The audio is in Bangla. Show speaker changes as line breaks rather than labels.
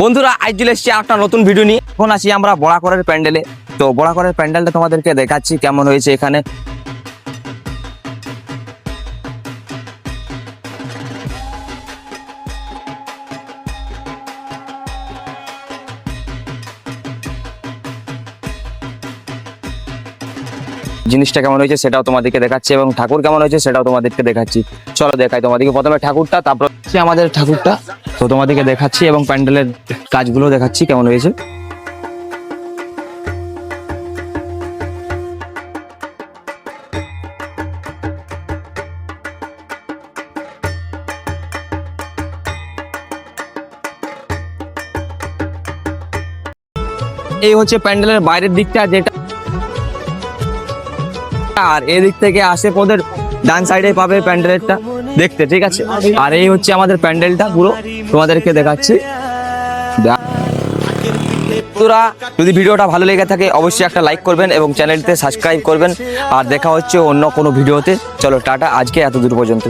বন্ধুরা, আজ চলে এসেছি একটা নতুন ভিডিও নিয়ে। এখন আসি আমরা বড়াকরের প্যান্ডেলে। তো বড়াকরের প্যান্ডেলটা তোমাদেরকে দেখাচ্ছি, কেমন হয়েছে এখানে। জিনিসটা কেমন হয়েছে সেটাও তোমাদেরকে দেখাচ্ছি এবং ঠাকুর কেমন হয়েছে সেটাও তোমাদেরকে দেখাচ্ছি। চলো দেখাই তোমাদেরকে প্রথমে ঠাকুরটা, তারপর হচ্ছে আমাদের ঠাকুরটা। তো তোমাদেরকে দেখাচ্ছি এবং প্যান্ডেলের কাজগুলো দেখাচ্ছি কেমন হয়েছে। এই হচ্ছে প্যান্ডেলের বাইরের দিকটা, যেটা আর এদিক থেকে আসে ওদের ডান সাইডে পাবে প্যান্ডেলটা দেখতে, ঠিক আছে? আর এই হচ্ছে আমাদের প্যান্ডেলটা পুরো, তোমাদেরকে দেখাচ্ছি। বন্ধুরা, যদি ভিডিওটা ভালো লেগে থাকে, অবশ্যই একটা লাইক করবেন এবং চ্যানেলটিতে সাবস্ক্রাইব করবেন। আর দেখা হচ্ছে অন্য কোনো ভিডিওতে। চলো, টাটা, আজকে এত দূর পর্যন্ত।